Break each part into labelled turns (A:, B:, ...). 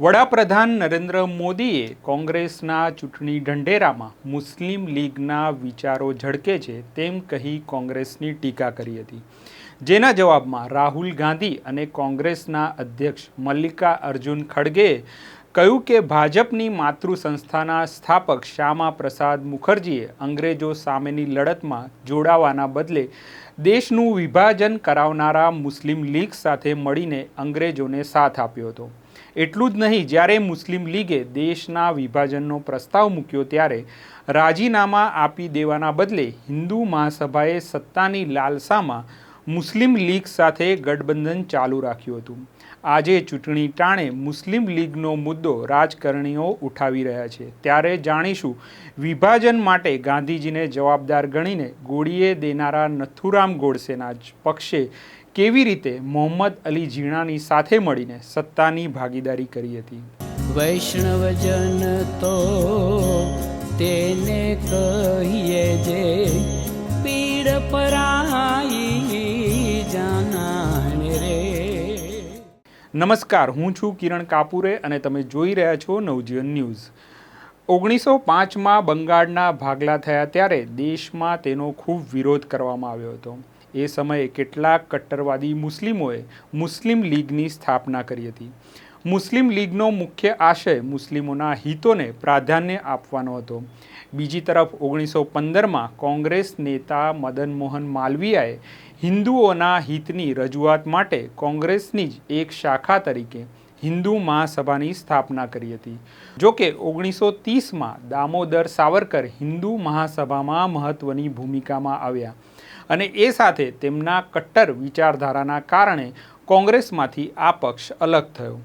A: વડાપ્રધાન નરેન્દ્ર મોદીએ કોંગ્રેસના ચૂંટણી ઢંઢેરામાં મુસ્લિમ લીગના વિચારો ઝળકે છે તેમ કહી કોંગ્રેસની ટીકા કરી હતી. જેના જવાબમાં રાહુલ ગાંધી અને કોંગ્રેસના અધ્યક્ષ મલ્લિકા અર્જુન ખડગેએ કહ્યું કે ભાજપની માતૃ સંસ્થાના સ્થાપક શ્યામા પ્રસાદ મુખર્જીએ અંગ્રેજો સામેની લડતમાં જોડાવાના બદલે દેશનું વિભાજન કરાવનારા મુસ્લિમ લીગ સાથે મળીને અંગ્રેજોને સાથ આપ્યો હતો. એટલું જ નહીં, જ્યારે મુસ્લિમ લીગે દેશના વિભાજનનો પ્રસ્તાવ મૂક્યો ત્યારે રાજીનામા આપી દેવાના બદલે હિન્દુ મહાસભાએ સત્તાની લાલસામાં મુસ્લિમ લીગ સાથે ગઠબંધન ચાલુ રાખ્યું હતું. આજે ચૂંટણી ટાણે મુસ્લિમ લીગનો મુદ્દો રાજકારણીઓ ઉઠાવી રહ્યા છે. ત્યારે જાણીશું, વિભાજન માટે ગાંધીજીને જવાબદાર ગણીને ગોળીએ દેનારા નથુરામ ગોડસેના જ પક્ષે કેવી રીતે મોહમ્મદ અલી ઝીણાની સાથે મળીને સત્તાની ભાગીદારી કરી હતી?
B: વૈષ્ણવજન તો તેને કહીએ જે પીડ પરાઈ જાનાને રે.
A: નમસ્કાર હું છું કિરણ કાપુરે અને તમે જોઈ રહ્યા છો નવજીવન ન્યૂઝ. ઓગણીસો પાંચમાં બંગાળના ભાગલા થયા ત્યારે દેશમાં તેનો ખૂબ વિરોધ કરવામાં આવ્યો હતો. એ સમયે કેટલાક કટ્ટરવાદી મુસ્લિમોએ મુસ્લિમ લીગની સ્થાપના કરી હતી. મુસ્લિમ લીગનો મુખ્ય આશય મુસ્લિમોના હિતોને પ્રાધાન્ય આપવાનો હતો. બીજી તરફ ઓગણીસો પંદરમાં કોંગ્રેસ નેતા મદન મોહન માલવીયાએ હિન્દુઓના હિતની રજૂઆત માટે કોંગ્રેસની જ એક શાખા તરીકે હિન્દુ મહાસભાની સ્થાપના કરી હતી. જોકે ઓગણીસો ત્રીસમાં દામોદર સાવરકર હિન્દુ મહાસભામાં મહત્ત્વની ભૂમિકામાં આવ્યા. અને એ સાથે તેમના કટ્ટર વિચારધારાના કારણે કોંગ્રેસમાંથી આ પક્ષ અલગ થયો.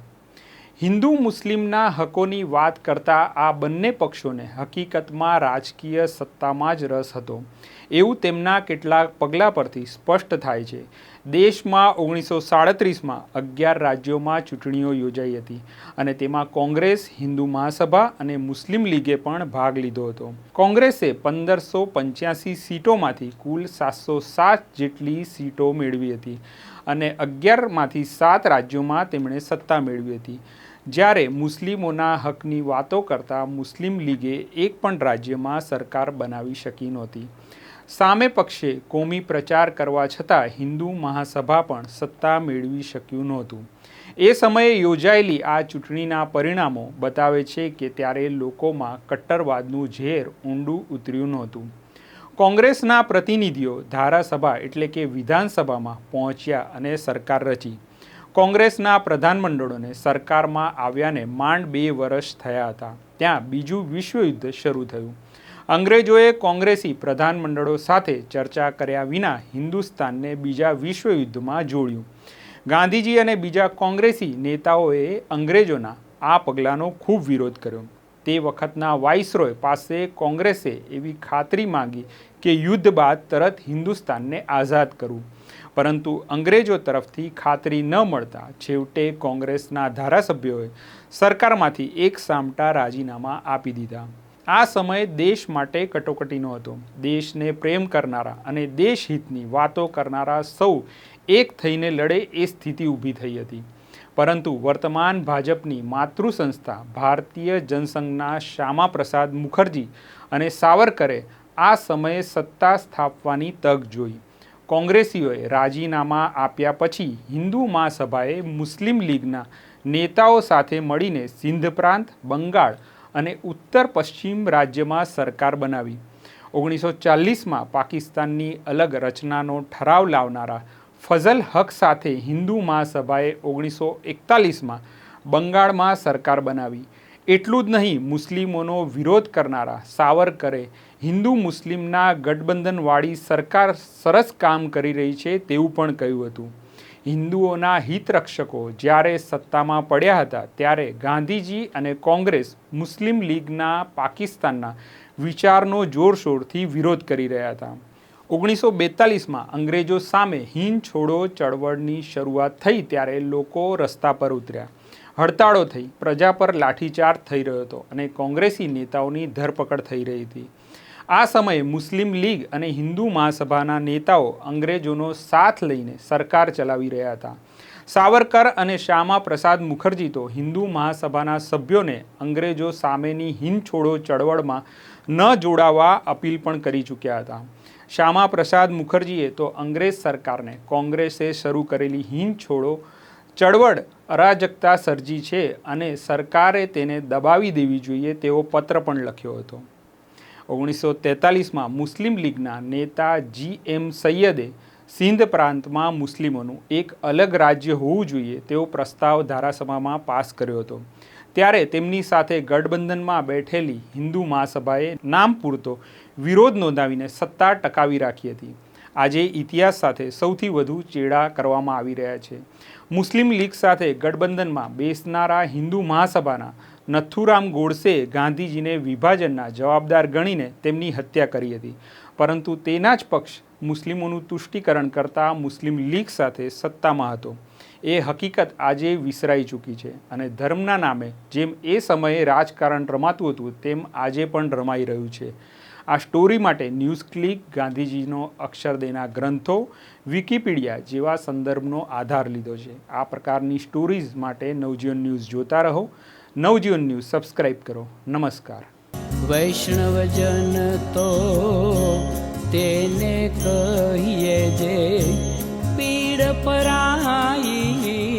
A: હિન્દુ મુસ્લિમના હકોની વાત કરતા આ બંને પક્ષોને હકીકતમાં રાજકીય સત્તામાં જ રસ હતો. એવું તેમના કેટલાક પગલાં પરથી સ્પષ્ટ થાય છે. દેશમાં ઓગણીસો સાડત્રીસમાં અગિયાર રાજ્યોમાં ચૂંટણીઓ યોજાઈ હતી અને તેમાં કોંગ્રેસ, હિન્દુ મહાસભા અને મુસ્લિમ લીગે પણ ભાગ લીધો હતો. કોંગ્રેસે પંદરસો પંચ્યાસી સીટોમાંથી કુલ સાતસો સાત જેટલી સીટો મેળવી હતી અને અગિયારમાંથી સાત રાજ્યોમાં તેમણે સત્તા મેળવી હતી. જ્યારે મુસ્લિમોના હકની વાતો કરતાં મુસ્લિમ લીગે એક પણ રાજ્યમાં સરકાર બનાવી શકી નહોતી. સામે પક્ષે કોમી પ્રચાર કરવા છતાં હિન્દુ મહાસભા પણ સત્તા મેળવી શક્યું નહોતું. એ સમયે યોજાયેલી આ ચૂંટણીના પરિણામો બતાવે છે કે ત્યારે લોકોમાં કટ્ટરવાદનું ઝેર ઊંડું ઉતર્યું નહોતું. કોંગ્રેસના પ્રતિનિધિઓ ધારાસભા એટલે કે વિધાનસભામાં પહોંચ્યા અને સરકાર રચી. કોંગ્રેસના પ્રધાનમંડળોને સરકારમાં આવ્યાને માંડ બે વર્ષ થયા હતા. ત્યાં બીજું વિશ્વયુદ્ધ શરૂ થયું. અંગ્રેજોએ કોંગ્રેસી પ્રધાનમંડળો સાથે ચર્ચા કર્યા વિના હિન્દુસ્તાનને બીજા વિશ્વયુદ્ધમાં જોડ્યું. ગાંધીજી અને બીજા કોંગ્રેસી નેતાઓએ અંગ્રેજોના આ પગલાંનો ખૂબ વિરોધ કર્યો. તે વખતના વાઇસરોય પાસે કોંગ્રેસે એવી ખાતરી માંગી કે યુદ્ધ બાદ તરત હિન્દુસ્તાનને આઝાદ કરવું. પરંતુ અંગ્રેજો તરફથી ખાતરી ન મળતા છેવટે કોંગ્રેસના ધારાસભ્યોએ સરકારમાંથી એક સામટા રાજીનામા આપી દીધા. આ સમય દેશ માટે કટોકટીનો હતો. દેશને પ્રેમ કરનારા અને દેશહિતની વાતો કરનારા સૌ એક થઈને લડે એ સ્થિતિ ઊભી થઈ હતી. પરંતુ વર્તમાન ભાજપની માતૃ સંસ્થા ભારતીય જનસંઘના શ્યામા પ્રસાદ મુખર્જી અને સાવરકરે આ સમયે સત્તા સ્થાપવાની તક જોઈ. કોંગ્રેસીઓએ રાજીનામા આપ્યા પછી હિન્દુ મહાસભાએ મુસ્લિમ લીગના નેતાઓ સાથે મળીને સિંધ પ્રાંત, બંગાળ અને ઉત્તર પશ્ચિમ રાજ્યમાં સરકાર બનાવી. ઓગણીસો ચાલીસમાં પાકિસ્તાનની અલગ રચનાનો ઠરાવ લાવનારા ફઝલ હક સાથે હિન્દુ મહાસભાએ ઓગણીસો એકતાલીસમાં બંગાળમાં સરકાર બનાવી. એટલું જ નહીં, મુસ્લિમોનો વિરોધ કરનારા સાવરકરે હિન્દુ મુસ્લિમના ગઠબંધનવાળી સરકાર સરસ કામ કરી રહી છે તેવું પણ કહ્યું હતું. હિન્દુઓના હિતરક્ષકો જ્યારે સત્તામાં પડ્યા હતા ત્યારે ગાંધીજી અને કોંગ્રેસ મુસ્લિમ લીગના પાકિસ્તાનના વિચારનો જોરશોરથી વિરોધ કરી રહ્યા હતા. ઓગણીસો બેતાલીસમાં અંગ્રેજો સામે હિંદ છોડો ચળવળની શરૂઆત થઈ ત્યારે લોકો રસ્તા પર ઉતર્યા. હડતાળો થઈ, પ્રજા પર લાઠીચાર્જ થઈ રહ્યો હતો અને કોંગ્રેસી નેતાઓની ધરપકડ થઈ રહી હતી. આ સમયે મુસ્લિમ લીગ અને હિન્દુ મહાસભાના નેતાઓ અંગ્રેજોનો સાથ લઈને સરકાર ચલાવી રહ્યા હતા. સાવરકર અને શ્યામા પ્રસાદ મુખર્જી તો હિન્દુ મહાસભાના સભ્યોને અંગ્રેજો સામેની હિંદ ચળવળમાં ન જોડાવા અપીલ પણ કરી ચૂક્યા હતા. શ્યામા પ્રસાદ મુખર્જીએ તો અંગ્રેજ સરકારને કોંગ્રેસે શરૂ કરેલી હિંદ છોડો ચળવળ અરાજકતા સર્જી છે અને સરકારે તેને દબાવી દેવી જોઈએ તેવો પત્ર પણ લખ્યો હતો. ઓગણીસો તેતાલીસમાં મુસ્લિમ લીગના નેતા જી એમ સૈયદે સિંધ પ્રાંતમાં મુસ્લિમોનું એક અલગ રાજ્ય હોવું જોઈએ તેવો પ્રસ્તાવ ધારાસભામાં પાસ કર્યો હતો. ત્યારે તેમની સાથે ગઠબંધનમાં બેઠેલી હિન્દુ મહાસભાએ નામ પૂરતો વિરોધ નોંધાવીને સત્તા ટકાવી રાખી હતી. આજે ઇતિહાસ સાથે સૌથી વધુ ચેડા કરવામાં આવી રહ્યા છે. મુસ્લિમ લીગ સાથે ગઠબંધનમાં બેસનારા હિન્દુ મહાસભાના નથુરામ ગોડસે ગાંધીજીને વિભાજનના જવાબદાર ગણીને તેમની હત્યા કરી હતી. પરંતુ તેના જ પક્ષ મુસ્લિમોનું તુષ્ટિકરણ કરતા મુસ્લિમ લીગ સાથે સત્તામાં હતો. એ હકીકત આજે વિસરાઈ ચૂકી છે અને ધર્મના નામે જેમ એ સમયે રાજકારણ રમાતું હતું, તેમ આજે પણ રમાઈ રહ્યું છે. આ સ્ટોરી માટે ન્યૂઝ ક્લિક ગાંધીજીનો અક્ષરદેના ગ્રંથો, વિકિપીડિયા જેવા સંદર્ભનો આધાર લીધો છે. આ પ્રકારની સ્ટોરીઝ માટે નવજીવન ન્યૂઝ જોતા રહો. નવજીવન ન્યૂઝ સબસ્ક્રાઈબ કરો. નમસ્કાર.
B: વૈષ્ણવજન તો તેને કહીએ જે પીડ પરાઈ